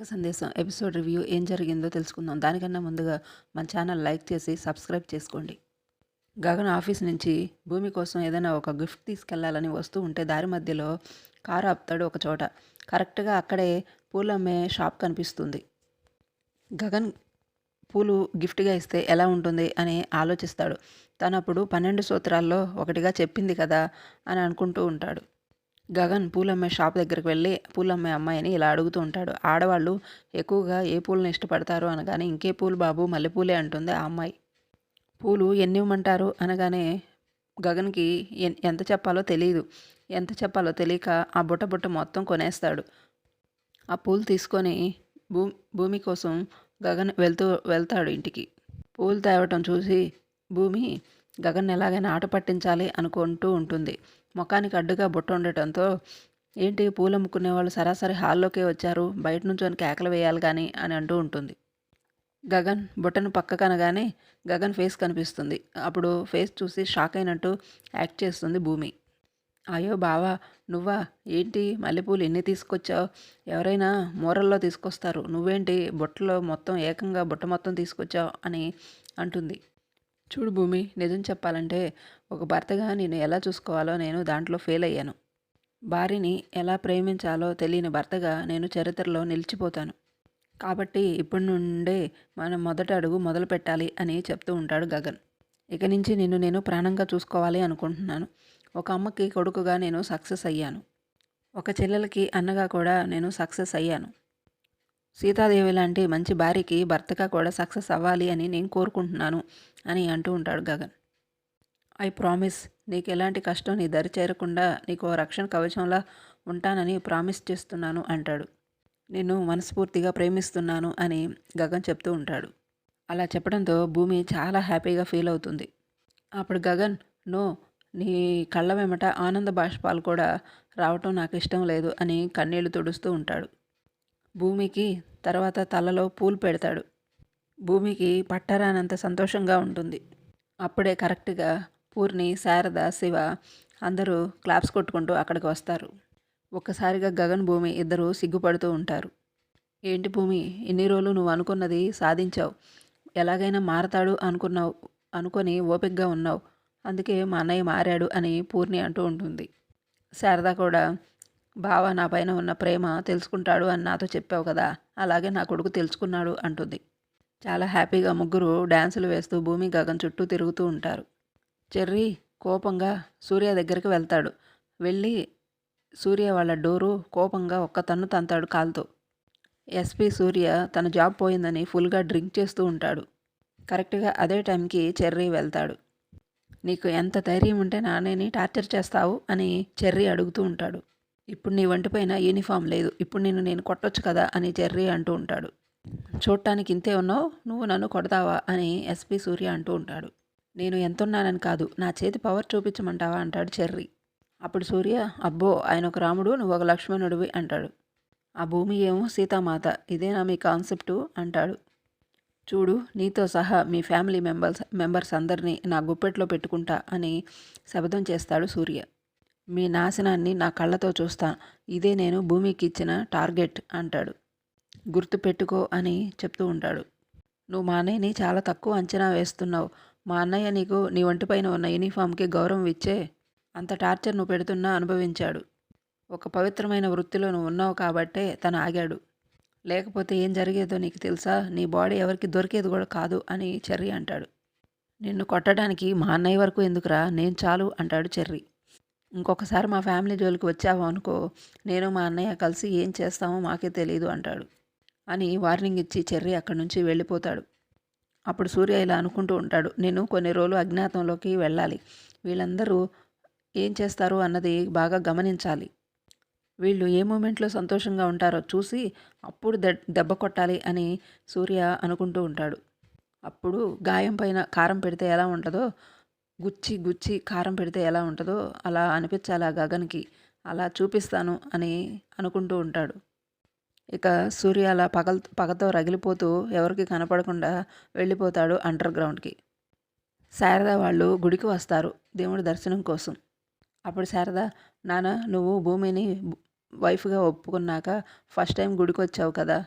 ఇక సందేశం episode review ఏం జరిగిందో తెలుసుకుందాం. దానికన్నా ముందుగా మన ఛానల్ లైక్ చేసి సబ్స్క్రైబ్ చేసుకోండి. గగన్ ఆఫీస్ నుంచి భూమి కోసం ఏదైనా ఒక గిఫ్ట్ తీసుకెళ్ళాలని వస్తూ ఉంటే దారి మధ్యలో కారు ఆపుతాడు ఒక చోట. కరెక్ట్గా అక్కడే పూలు అమ్మే షాప్ కనిపిస్తుంది. గగన్ పూలు గిఫ్ట్గా ఇస్తే ఎలా ఉంటుంది అని ఆలోచిస్తాడు. తనప్పుడు పన్నెండు సూత్రాల్లో ఒకటిగా చెప్పింది కదా అని అనుకుంటూ ఉంటాడు. గగన్ పూలమ్మే షాప్ దగ్గరికి వెళ్ళి పూలమ్మే అమ్మాయిని ఇలా అడుగుతూ ఉంటాడు. ఆడవాళ్ళు ఎక్కువగా ఏ పూలను ఇష్టపడతారు అనగానే ఇంకే పూలు బాబు మల్లెపూలే అంటుంది ఆ అమ్మాయి. పూలు ఎన్ని ఇవ్వమంటారు అనగానే గగన్కి ఎంత చెప్పాలో తెలియదు ఎంత చెప్పాలో తెలియక ఆ బుట్ట బుట్ట మొత్తం కొనేస్తాడు. ఆ పూలు తీసుకొని భూ భూమి కోసం గగన్ వెళ్తూ వెళ్తాడు ఇంటికి. పూలు తేవటం చూసి భూమి గగన్ ఎలాగైనా ఆట పట్టించాలి అనుకుంటూ ఉంటుంది. ముఖానికి అడ్డుగా బుట్ట ఉండటంతో ఏంటి పూలు అమ్ముకునే వాళ్ళు సరాసరి హాల్లోకే వచ్చారు బయట నుంచి కేకలు వేయాలి కానీ అని అంటూ ఉంటుంది. గగన్ బుట్టను పక్క కనగానే గగన్ ఫేస్ కనిపిస్తుంది. అప్పుడు ఫేస్ చూసి షాక్ అయినట్టు యాక్ట్ చేస్తుంది భూమి. అయ్యో బావా నువ్వా? ఏంటి? మల్లెపూలు ఎన్ని తీసుకొచ్చావు? ఎవరైనా మూరల్లో తీసుకొస్తారు. నువ్వేంటి? బుట్టలో మొత్తం ఏకంగా బుట్ట మొత్తం తీసుకొచ్చావు అని అంటుంది. చూడు భూమి నిజం చెప్పాలంటే ఒక భర్తగా నేను ఎలా చూసుకోవాలో నేను దాంట్లో ఫెయిల్ అయ్యాను. భార్యని ఎలా ప్రేమించాలో తెలియని భర్తగా నేను చరిత్రలో నిలిచిపోతాను. కాబట్టి ఇప్పటి నుండే మనం మొదట అడుగు మొదలు పెట్టాలి అని చెప్తూ ఉంటాడు గగన్. ఇక నుంచి నిన్ను నేను ప్రాణంగా చూసుకోవాలి అనుకుంటున్నాను. ఒక అమ్మకి కొడుకుగా నేను సక్సెస్ అయ్యాను. ఒక చెల్లెలకి అన్నగా కూడా నేను సక్సెస్ అయ్యాను. సీతాదేవి లాంటి మంచి భార్యకి భర్తగా కూడా సక్సెస్ అవ్వాలి అని నేను కోరుకుంటున్నాను అని అంటూ ఉంటాడు గగన్. ఐ ప్రామిస్ నీకు ఎలాంటి కష్టం నీ దరి చేరకుండా నీకు రక్షణ కవచంలా ఉంటానని ప్రామిస్ చేస్తున్నాను అంటాడు. నిన్ను మనస్ఫూర్తిగా ప్రేమిస్తున్నాను అని గగన్ చెప్తూ ఉంటాడు. అలా చెప్పడంతో భూమి చాలా హ్యాపీగా ఫీల్ అవుతుంది. అప్పుడు గగన్ నో నీ కళ్ళ వెమట ఆనంద బాష్పాలు కూడా రావటం నాకు ఇష్టం లేదు అని కన్నీళ్ళు తుడుస్తూ ఉంటాడు. భూమికి తర్వాత తలలో పూలు పెడతాడు. భూమికి పట్టరానంత సంతోషంగా ఉంటుంది. అప్పుడే కరెక్ట్గా పూర్ణి శారద శివ అందరూ క్లాప్స్ కొట్టుకుంటూ అక్కడికి వస్తారు. ఒక్కసారిగా గగన్ భూమి ఇద్దరు సిగ్గుపడుతూ ఉంటారు. ఏంటి భూమి ఎన్ని రోజులు నువ్వు అనుకున్నది సాధించావు. ఎలాగైనా మారతాడు అనుకున్నావు అనుకొని ఓపికగా ఉన్నావు. అందుకే మా అన్నయ్య మారాడు అని పూర్ణి అంటూ ఉంటుంది. శారద కూడా బావ నా పైన ఉన్న ప్రేమ తెలుసుకుంటాడు అని నాతో చెప్పావు కదా అలాగే నా కొడుకు తెలుసుకున్నాడు అంటుంది. చాలా హ్యాపీగా ముగ్గురు డ్యాన్సులు వేస్తూ భూమి గగన్ చుట్టూ తిరుగుతూ ఉంటారు. చెర్రీ కోపంగా సూర్య దగ్గరికి వెళ్తాడు. వెళ్ళి సూర్య వాళ్ళ డోరు కోపంగా ఒక్క తన్ను తంతాడు కాలుతో. ఎస్పీ సూర్య తన జాబ్ పోయిందని ఫుల్గా డ్రింక్ చేస్తూ ఉంటాడు. కరెక్ట్గా అదే టైంకి చెర్రీ వెళ్తాడు. నీకు ఎంత ధైర్యం ఉంటే నానేని టార్చర్ చేస్తావు అని చెర్రీ అడుగుతూ ఉంటాడు. ఇప్పుడు నీ వంటిపైన యూనిఫామ్ లేదు. ఇప్పుడు నేను నేను కొట్టొచ్చు కదా అని జెర్రీ అంటూ ఉంటాడు. చూడటానికి ఇంతే ఉన్నావు నువ్వు నన్ను కొడతావా అని ఎస్పి సూర్య అంటూ ఉంటాడు. నేను ఎంతున్నానని కాదు నా చేతి పవర్ చూపించమంటావా అంటాడు చెర్రీ అప్పుడు సూర్య అబ్బో ఆయన ఒక రాముడు నువ్వు ఒక లక్ష్మణుడివి అంటాడు. ఆ భూమి ఏమో సీతామాత ఇదేనా మీ కాన్సెప్టు అంటాడు. చూడు నీతో సహా మీ ఫ్యామిలీ మెంబర్స్ మెంబర్స్ అందరినీ నా గుప్పెట్లో పెట్టుకుంటా అని శబదం చేస్తాడు సూర్య. మీ నాశనాన్ని నా కళ్ళతో చూస్తా. ఇదే నేను భూమికి ఇచ్చిన టార్గెట్ అంటాడు. గుర్తు పెట్టుకో అని చెప్తూ ఉంటాడు. నువ్వు మా అన్నయ్యని చాలా తక్కువ అంచనా వేస్తున్నావు. మా అన్నయ్య నీకు నీ ఒంటిపైన ఉన్న యూనిఫామ్కి గౌరవం ఇచ్చే అంత టార్చర్ నువ్వు పెడుతున్నా అనుభవించాడు. ఒక పవిత్రమైన వృత్తిలో నువ్వు ఉన్నావు కాబట్టే తను ఆగాడు. లేకపోతే ఏం జరిగేదో నీకు తెలుసా? నీ బాడీ ఎవరికి దొరికేది కూడా కాదు అని చెర్రీ అంటాడు. నిన్ను కొట్టడానికి మా అన్నయ్య వరకు ఎందుకురా? నేను చాలు అంటాడు చెర్రీ. ఇంకొకసారి మా ఫ్యామిలీ జోలికి వచ్చావు అనుకో నేను మా అన్నయ్య కలిసి ఏం చేస్తామో మాకే తెలియదు అంటాడు. అని వార్నింగ్ ఇచ్చి చెర్రీ అక్కడి నుంచి వెళ్ళిపోతాడు. అప్పుడు సూర్య ఇలా అనుకుంటూ ఉంటాడు నేను కొన్ని రోజులు అజ్ఞాతంలోకి వెళ్ళాలి. వీళ్ళందరూ ఏం చేస్తారు అన్నది బాగా గమనించాలి. వీళ్ళు ఏ మూమెంట్లో సంతోషంగా ఉంటారో చూసి అప్పుడు దెబ్బ కొట్టాలి అని సూర్య అనుకుంటూ ఉంటాడు. అప్పుడు గాయం పైన కారం పెడితే ఎలా ఉంటుందో గుచ్చి గుచ్చి కారం పెడితే ఎలా ఉంటుందో అలా అనిపించాలి ఆ గగన్కి అలా చూపిస్తాను అని అనుకుంటూ ఉంటాడు. ఇక సూర్య అలా పగల పగతో రగిలిపోతూ ఎవరికి కనపడకుండా వెళ్ళిపోతాడు అండర్ గ్రౌండ్కి శారద వాళ్ళు గుడికి వస్తారు దేవుడి దర్శనం కోసం. అప్పుడు శారద నాన్న నువ్వు భూమిని వైఫ్గా ఒప్పుకున్నాక ఫస్ట్ టైం గుడికి వచ్చావు కదా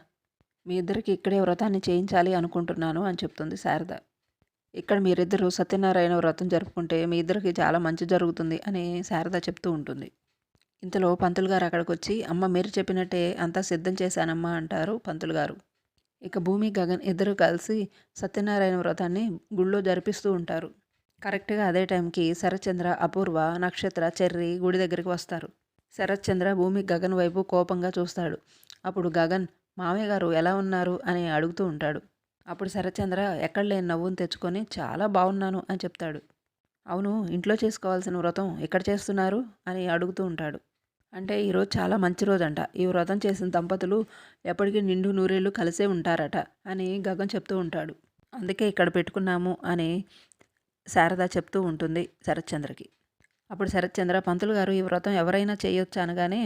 మీ ఇద్దరికి ఇక్కడే వ్రతాన్ని చేయించాలి అనుకుంటున్నాను అని చెప్తుంది శారద. ఇక్కడ మీరిద్దరూ సత్యనారాయణ వ్రతం జరుపుకుంటే మీ ఇద్దరికి చాలా మంచి జరుగుతుంది అని శారద చెప్తూ ఉంటుంది. ఇంతలో పంతులు గారు అక్కడికి వచ్చి అమ్మ మీరు చెప్పినట్టే అంతా సిద్ధం చేశానమ్మా అంటారు పంతులు గారు. ఇక భూమి గగన్ ఇద్దరు కలిసి సత్యనారాయణ వ్రతాన్ని గుళ్ళో జరిపిస్తూ ఉంటారు. కరెక్ట్గా అదే టైంకి శరత్చంద్ర అపూర్వ నక్షత్ర చెర్రి గుడి దగ్గరికి వస్తారు. శరత్చంద్ర భూమి గగన్ వైపు కోపంగా చూస్తాడు. అప్పుడు గగన్ మామయ్య గారు ఎలా ఉన్నారు? అని అడుగుతూ ఉంటాడు. అప్పుడు శరత్చంద్ర ఎక్కడ లేని నవ్వును తెచ్చుకొని చాలా బాగున్నాను అని చెప్తాడు. అవును ఇంట్లో చేసుకోవాల్సిన వ్రతం ఎక్కడ చేస్తున్నారు? అని అడుగుతూ ఉంటాడు. అంటే ఈరోజు చాలా మంచి రోజంట. ఈ వ్రతం చేసిన దంపతులు ఎప్పటికీ నిండు నూరేళ్ళు కలిసే ఉంటారట అని గగన్ చెప్తూ ఉంటాడు. అందుకే ఇక్కడ పెట్టుకున్నాము అని శారద చెప్తూ ఉంటుంది శరత్చంద్రకి. అప్పుడు శరత్చంద్ర పంతులు గారు ఈ వ్రతం ఎవరైనా చేయొచ్చు అనగానే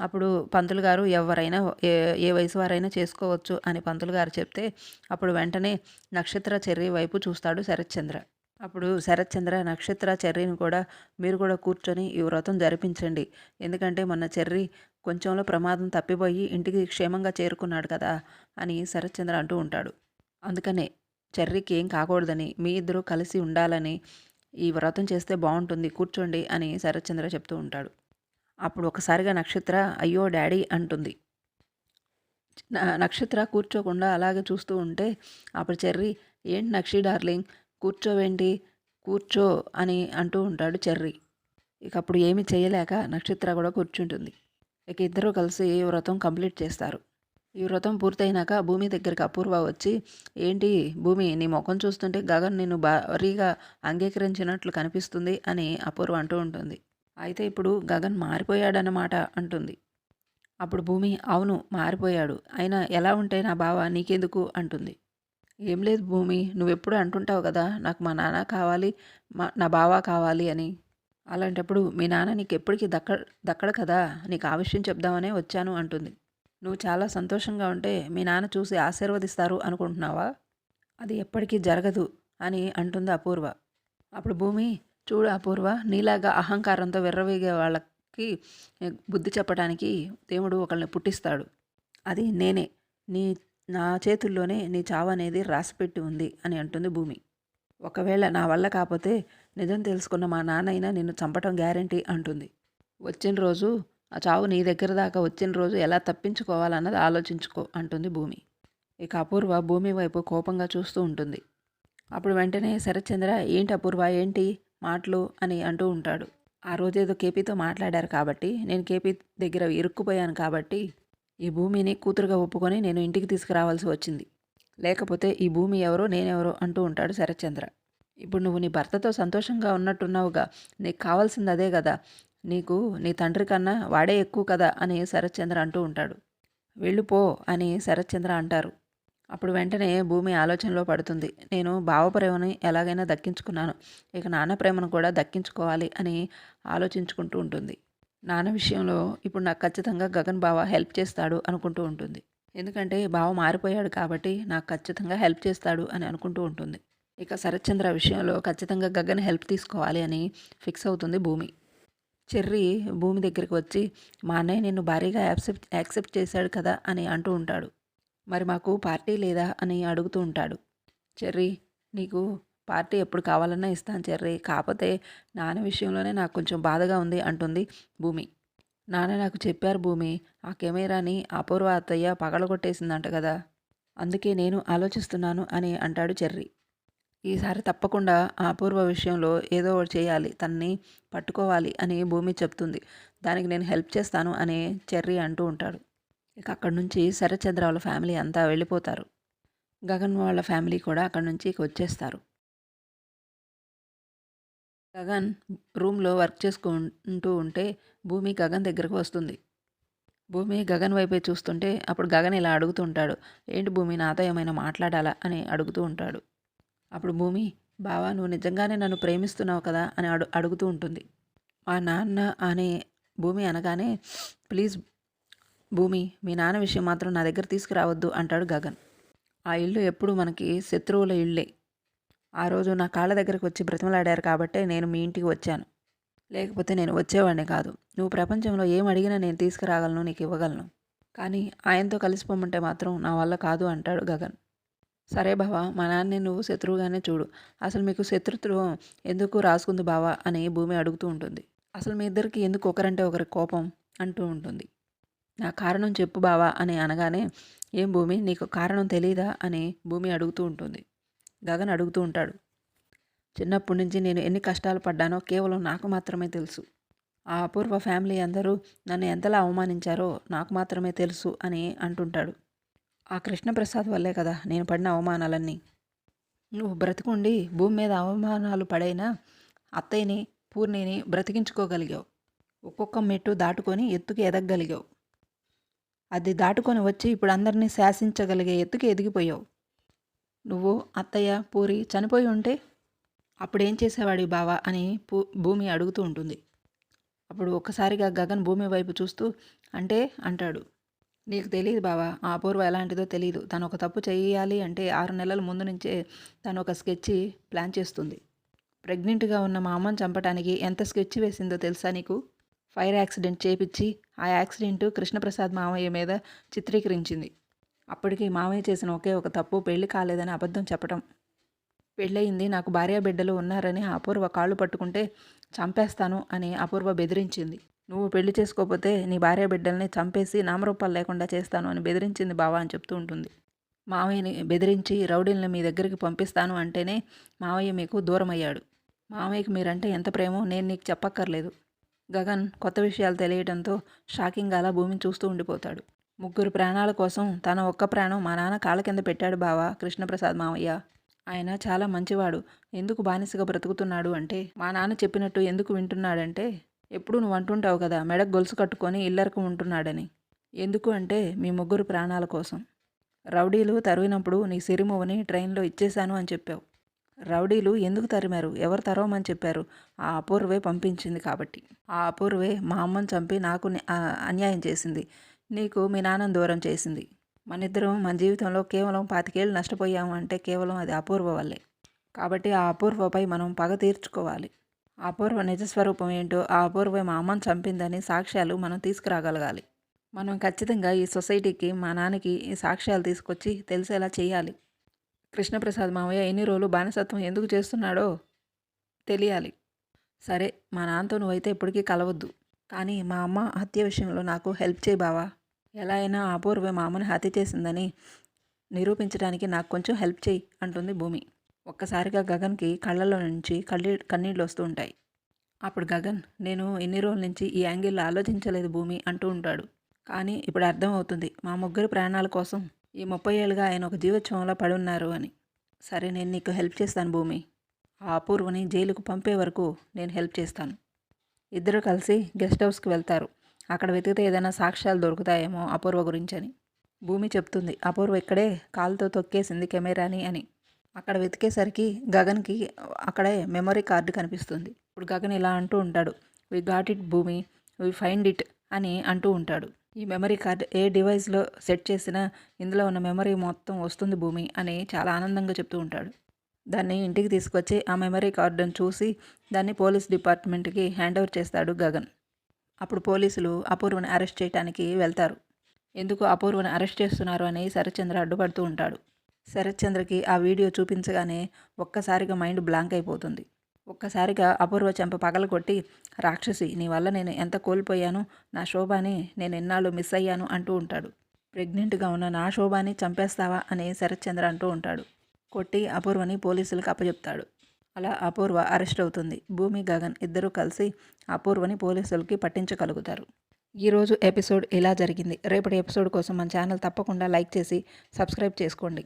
అప్పుడు పంతులు గారు ఎవరైనా ఏ ఏ వయసు వారైనా చేసుకోవచ్చు అని పంతులు గారు చెప్తే అప్పుడు వెంటనే నక్షత్ర చెర్రి వైపు చూస్తాడు శరత్చంద్ర అప్పుడు శరత్చంద్ర నక్షత్ర చెర్రీని కూడా మీరు కూడా కూర్చొని ఈ వ్రతం జరిపించండి. ఎందుకంటే మొన్న చెర్రి కొంచెంలో ప్రమాదం తప్పిపోయి ఇంటికి క్షేమంగా చేరుకున్నాడు కదా అని శరత్చంద్ర అంటూ ఉంటాడు. అందుకనే చెర్రీకి ఏం కాకూడదని మీ ఇద్దరూ కలిసి ఉండాలని ఈ వ్రతం చేస్తే బాగుంటుంది కూర్చోండి అని శరత్చంద్ర చెప్తూ ఉంటాడు. అప్పుడు ఒకసారిగా నక్షత్ర అయ్యో డాడీ అంటుంది. నక్షత్ర కూర్చోకుండా అలాగే చూస్తూ ఉంటే అప్పుడు చెర్రీ ఏంటి నక్షి డార్లింగ్? కూర్చోవేంటి? కూర్చో అని అంటూ ఉంటాడు చెర్రీ. ఇక అప్పుడు ఏమి చేయలేక నక్షత్ర కూడా కూర్చుంటుంది. ఇక ఇద్దరూ కలిసి వ్రతం కంప్లీట్ చేస్తారు. ఈ వ్రతం పూర్తయినాక భూమి దగ్గరికి అపూర్వ వచ్చి ఏంటి భూమి నీ ముఖం చూస్తుంటే గగన్ నిన్ను భారీగా అంగీకరించినట్లు కనిపిస్తుంది అని అపూర్వ అంటూ ఉంటుంది. అయితే ఇప్పుడు గగన్ మారిపోయాడన్నమాట అంటుంది. అప్పుడు భూమి అవును మారిపోయాడు. అయినా ఎలా ఉంటే నా బావ నీకెందుకు? అంటుంది. ఏం లేదు భూమి నువ్వెప్పుడు అంటుంటావు కదా నాకు మా నాన్న కావాలి మా నా బావ కావాలి అని. అలాంటప్పుడు మీ నాన్న నీకు ఎప్పటికీ దక్క దక్కడు కదా నీకు ఆ విషయం చెప్దామనే వచ్చాను అంటుంది. నువ్వు చాలా సంతోషంగా ఉంటే మీ నాన్న చూసి ఆశీర్వదిస్తారు అనుకుంటున్నావా? అది ఎప్పటికీ జరగదు అని అంటుంది అపూర్వ. అప్పుడు భూమి చూడు అపూర్వ నీలాగా అహంకారంతో వెర్రవేగే వాళ్ళకి బుద్ధి చెప్పడానికి దేవుడు ఒకళ్ళని పుట్టిస్తాడు. అది నేనే. నీ నా చేతుల్లోనే నీ చావు అనేది రాసిపెట్టి ఉంది అని అంటుంది భూమి. ఒకవేళ నా వల్ల కాకపోతే నిజం తెలుసుకున్న మా నాన్నైనా నిన్ను చంపటం గ్యారంటీ అంటుంది. వచ్చిన రోజు ఆ చావు నీ దగ్గర దాకా వచ్చిన రోజు ఎలా తప్పించుకోవాలన్నది ఆలోచించుకో అంటుంది భూమి. ఇక అపూర్వ భూమి వైపు కోపంగా చూస్తూ ఉంటుంది. అప్పుడు వెంటనే శరత్చంద్ర ఏంటి అపూర్వ? ఏంటి? మాటలు? అని అంటూ ఉంటాడు. ఆ రోజేదో కేపీతో మాట్లాడారు కాబట్టి నేను కేపీ దగ్గర ఇరుక్కుపోయాను కాబట్టి ఈ భూమిని కూతురుగా ఒప్పుకొని నేను ఇంటికి తీసుకురావాల్సి వచ్చింది. లేకపోతే ఈ భూమి ఎవరో నేనెవరో అంటూ ఉంటాడు శరత్చంద్ర. ఇప్పుడు నువ్వు నీ భర్తతో సంతోషంగా ఉన్నట్టున్నావుగా. నీకు కావాల్సింది అదే కదా. నీకు నీ తండ్రి కన్నా వాడే ఎక్కువ కదా అని శరత్చంద్ర అంటూ ఉంటాడు. వెళ్ళిపో అని శరత్చంద్ర అంటారు. అప్పుడు వెంటనే భూమి ఆలోచనలో పడుతుంది. నేను బావ ప్రేమని ఎలాగైనా దక్కించుకున్నాను. ఇక నాన్న ప్రేమను కూడా దక్కించుకోవాలి అని ఆలోచించుకుంటూ ఉంటుంది. నాన్న విషయంలో ఇప్పుడు నాకు ఖచ్చితంగా గగన్ బావ హెల్ప్ చేస్తాడు అనుకుంటూ ఉంటుంది. ఎందుకంటే బావ మారిపోయాడు కాబట్టి నాకు ఖచ్చితంగా హెల్ప్ చేస్తాడు అని అనుకుంటూ ఉంటుంది. ఇక శరత్చంద్ర విషయంలో ఖచ్చితంగా గగన్ హెల్ప్ తీసుకోవాలి అని ఫిక్స్ అవుతుంది భూమి. చెర్రీ భూమి దగ్గరికి వచ్చి మా అన్నయ్య నిన్ను భారీగా యాక్సెప్ట్ యాక్సెప్ట్ చేశాడు కదా అని అంటూ ఉంటాడు. మరి మాకు పార్టీ లేదా? అని అడుగుతూ ఉంటాడు. చెర్రీ నీకు పార్టీ ఎప్పుడు కావాలన్నా ఇస్తాను చెర్రీ. కాకపోతే నాన్న విషయంలోనే నాకు కొంచెం బాధగా ఉంది అంటుంది భూమి. నాన్న నాకు చెప్పారు భూమి ఆ కెమెరాని అపూర్వ అత్తయ్య పగలగొట్టేసిందంట కదా అందుకే నేను ఆలోచిస్తున్నాను అని అంటాడు చెర్రీ. ఈసారి తప్పకుండా అపూర్వ విషయంలో ఏదో ఒకటి చేయాలి తన్ని పట్టుకోవాలి అని భూమి చెప్తుంది. దానికి నేను హెల్ప్ చేస్తాను అని చెర్రీ అంటూ ఉంటాడు. ఇక అక్కడి నుంచి శరత్చంద్ర వాళ్ళ ఫ్యామిలీ అంతా వెళ్ళిపోతారు. గగన్ వాళ్ళ ఫ్యామిలీ కూడా అక్కడి నుంచి వచ్చేస్తారు. గగన్ రూమ్లో వర్క్ చేసుకుంటూ ఉంటే భూమి గగన్ దగ్గరకు వస్తుంది. భూమి గగన్ వైపే చూస్తుంటే అప్పుడు గగన్ ఇలా అడుగుతూ ఉంటాడు. ఏంటి భూమి నాతో ఏమైనా మాట్లాడాలా? అని అడుగుతూ ఉంటాడు. అప్పుడు భూమి బావా నువ్వు నిజంగానే నన్ను ప్రేమిస్తున్నావు కదా? అని అడు అడుగుతూ ఉంటుంది. మా నాన్న అనే భూమి అనగానే ప్లీజ్ భూమి మీ నాన్న విషయం మాత్రం నా దగ్గర తీసుకురావద్దు అంటాడు గగన్. ఆ ఇల్లు ఎప్పుడు మనకి శత్రువుల ఇళ్ళే ఆ రోజు నా కాళ్ళ దగ్గరకు వచ్చి బ్రతిమలాడారు కాబట్టే నేను మీ ఇంటికి వచ్చాను. లేకపోతే నేను వచ్చేవాడిని కాదు. నువ్వు ప్రపంచంలో ఏం అడిగినా నేను తీసుకురాగలను నీకు ఇవ్వగలను. కానీ ఆయనతో కలిసిపోమంటే మాత్రం నా వల్ల కాదు అంటాడు గగన్. సరే బావా మా నాన్నని నువ్వు శత్రువుగానే చూడు. అసలు మీకు శత్రుత్వం ఎందుకు రాసుకుంది బావా అని భూమి అడుగుతూ ఉంటుంది. అసలు మీ ఇద్దరికి ఎందుకు ఒకరంటే ఒకరి కోపం అంటూ ఉంటుంది. నా కారణం చెప్పు బావా అని అనగానే ఏం భూమి నీకు కారణం తెలీదా అని భూమి అడుగుతూ ఉంటుంది. గగన్ అడుగుతూ ఉంటాడు. చిన్నప్పటి నుంచి నేను ఎన్ని కష్టాలు పడ్డానో కేవలం నాకు మాత్రమే తెలుసు. ఆ అపూర్వ ఫ్యామిలీ అందరూ నన్ను ఎంతలా అవమానించారో నాకు మాత్రమే తెలుసు అని అంటుంటాడు. ఆ కృష్ణప్రసాద్ వల్లే కదా నేను పడిన అవమానాలన్నీ. నువ్వు బ్రతుకుండి భూమి మీద అవమానాలు పడైనా అత్తయ్యని పూర్ణిని బ్రతికించుకోగలిగావు. ఒక్కొక్క మెట్టు దాటుకొని ఎత్తుకు ఎదగగలిగావు అది దాటుకొని వచ్చి ఇప్పుడు అందరినీ శాసించగలిగే ఎత్తుకి ఎదిగిపోయావు. నువ్వు అత్తయ్య పూరి చనిపోయి ఉంటే అప్పుడేం చేసేవాడి బావా అని పూ భూమి అడుగుతూ ఉంటుంది. అప్పుడు ఒక్కసారిగా గగన్ భూమి వైపు చూస్తూ అంటే అంటాడు నీకు తెలియదు బావా. ఆ అపూర్వ ఎలాంటిదో తెలియదు తను ఒక తప్పు చేయాలి అంటే ఆరు నెలల ముందు నుంచే తను ఒక స్కెచ్ ప్లాన్ చేస్తుంది. ప్రెగ్నెంట్గా ఉన్న మా అమ్మని చంపడానికి ఎంత స్కెచ్ వేసిందో తెలుసా నీకు? ఫైర్ యాక్సిడెంట్ చేపించి ఆ యాక్సిడెంట్ కృష్ణప్రసాద్ మామయ్య మీద చిత్రీకరించింది. అప్పటికి మామయ్య చేసిన ఒకే ఒక తప్పు పెళ్ళి కాలేదని అబద్ధం చెప్పడం పెళ్ళయింది నాకు భార్య బిడ్డలు ఉన్నారని అపూర్వ కాళ్ళు పట్టుకుంటే చంపేస్తాను అని అపూర్వ బెదిరించింది. నువ్వు పెళ్ళి చేసుకోకపోతే నీ భార్య బిడ్డల్ని చంపేసి నామరూపాలు లేకుండా చేస్తాను అని బెదిరించింది బావా అని చెప్తూ ఉంటుంది. మావయ్యని బెదిరించి రౌడీలను మీ దగ్గరికి పంపిస్తాను అంటేనే మావయ్య మీకు దూరం అయ్యాడు మావయ్యకి మీరంటే ఎంత ప్రేమో నేను నీకు చెప్పక్కర్లేదు. గగన్ కొత్త విషయాలు తెలియడంతో షాకింగ్ అలా భూమిని చూస్తూ ఉండిపోతాడు. ముగ్గురు ప్రాణాల కోసం తన ఒక్క ప్రాణం మా నాన్న కాళ్ళ కింద పెట్టాడు బావా కృష్ణప్రసాద్ మావయ్య. ఆయన చాలా మంచివాడు. ఎందుకు బానిసగా బ్రతుకుతున్నాడు అంటే మా నాన్న చెప్పినట్టు ఎందుకు వింటున్నాడంటే ఎప్పుడు నువ్వు అంటుంటావు కదా మెడకు గొలుసు కట్టుకొని ఇల్లరకు ఉంటున్నాడని. ఎందుకు అంటే మీ ముగ్గురు ప్రాణాల కోసం. రౌడీలు తరివినప్పుడు నీ సిరిమువ్వని ట్రైన్లో ఇచ్చేశాను అని చెప్పావు. రౌడీలు ఎందుకు తరిమారు? ఎవరు తరవమని చెప్పారు? ఆ అపూర్వే పంపించింది కాబట్టి. ఆ అపూర్వే మా అమ్మని చంపి నాకు అన్యాయం చేసింది. నీకు మీ నాన్నని దూరం చేసింది. మన ఇద్దరం మన జీవితంలో కేవలం పాతికేళ్ళు నష్టపోయాము అంటే కేవలం అది అపూర్వ వల్లే. కాబట్టి ఆ అపూర్వపై మనం పగ తీర్చుకోవాలి. అపూర్వ నిజస్వరూపం ఏంటో ఆ అపూర్వ మా అమ్మను చంపిందని సాక్ష్యాలు మనం తీసుకురాగలగాలి. మనం ఖచ్చితంగా ఈ సొసైటీకి మా నాన్నకి ఈ సాక్ష్యాలు తీసుకొచ్చి తెలిసేలా చేయాలి. కృష్ణప్రసాద్ మామయ్య ఎన్ని రోజులు బానిసత్వం ఎందుకు చేస్తున్నాడో తెలియాలి. సరే మా నాన్నతో నువ్వైతే ఇప్పటికీ కలవద్దు. కానీ మా అమ్మ హత్య విషయంలో నాకు హెల్ప్ చేయి బావా. ఎలా అయినా అపూర్వ మా అమ్మని హత్య చేసిందని నిరూపించడానికి నాకు కొంచెం హెల్ప్ చేయి అంటుంది భూమి. ఒక్కసారిగా గగన్కి కళ్ళలో నుంచి కళ్ళీ కన్నీళ్ళు వస్తూ ఉంటాయి. అప్పుడు గగన్ నేను ఎన్ని రోజుల నుంచి ఈ యాంగిల్లో ఆలోచించలేదు భూమి అంటూ ఉంటాడు. కానీ ఇప్పుడు అర్థమవుతుంది మా ముగ్గురు ప్రాణాల కోసం ఈ ముప్పై ఏళ్ళుగా ఆయన ఒక జీవోత్సవంలో పడున్నారు అని. సరే నేను నీకు హెల్ప్ చేస్తాను భూమి. ఆ అపూర్వని జైలుకు పంపే వరకు నేను హెల్ప్ చేస్తాను. ఇద్దరు కలిసి గెస్ట్ హౌస్కి వెళ్తారు. అక్కడ వెతికితే ఏదైనా సాక్ష్యాలు దొరుకుతాయేమో అపూర్వ గురించని భూమి చెప్తుంది అపూర్వ ఇక్కడే కాలుతో తొక్కేసింది కెమెరాని అని. అక్కడ వెతికేసరికి గగన్కి అక్కడే మెమరీ కార్డు కనిపిస్తుంది. ఇప్పుడు గగన్ ఇలా అంటూ ఉంటాడు వి గాట్ ఇట్ భూమి. వి ఫైండ్ ఇట్ అని అంటూ ఉంటాడు. ఈ మెమరీ కార్డ్ ఏ డివైస్లో సెట్ చేసినా ఇందులో ఉన్న మెమరీ మొత్తం వస్తుంది భూమి అని చాలా ఆనందంగా చెప్తూ ఉంటాడు. దాన్ని ఇంటికి తీసుకొచ్చి ఆ మెమరీ కార్డును చూసి దాన్ని పోలీస్ డిపార్ట్మెంట్కి హ్యాండ్ ఓవర్ చేస్తాడు గగన్. అప్పుడు పోలీసులు అపూర్వని అరెస్ట్ చేయడానికి వెళ్తారు. ఎందుకు అపూర్వని అరెస్ట్ చేస్తున్నారు అని శరత్చంద్ర అడ్డుపడుతూ ఉంటాడు. శరత్చంద్రకి ఆ వీడియో చూపించగానే ఒక్కసారిగా మైండ్ బ్లాంక్ అయిపోతుంది. ఒక్కసారిగా అపూర్వ చెంప పగలగొట్టి రాక్షసి నీ వల్ల నేను ఎంత కోల్పోయాను? నా శోభాని నేను ఎన్నాళ్ళు మిస్ అయ్యాను అంటూ ఉంటాడు. ప్రెగ్నెంట్గా ఉన్న నా శోభాని చంపేస్తావా? అని శరత్చంద్ర అంటూ ఉంటాడు. కొట్టి అపూర్వని పోలీసులకు అప్పచెప్తాడు అలా అపూర్వ అరెస్ట్ అవుతుంది. భూమి గగన్ ఇద్దరూ కలిసి అపూర్వని పోలీసులకి పట్టించగలుగుతారు. ఈరోజు ఎపిసోడ్ ఇలా జరిగింది. రేపటి ఎపిసోడ్ కోసం మన ఛానల్ తప్పకుండా లైక్ చేసి సబ్స్క్రైబ్ చేసుకోండి.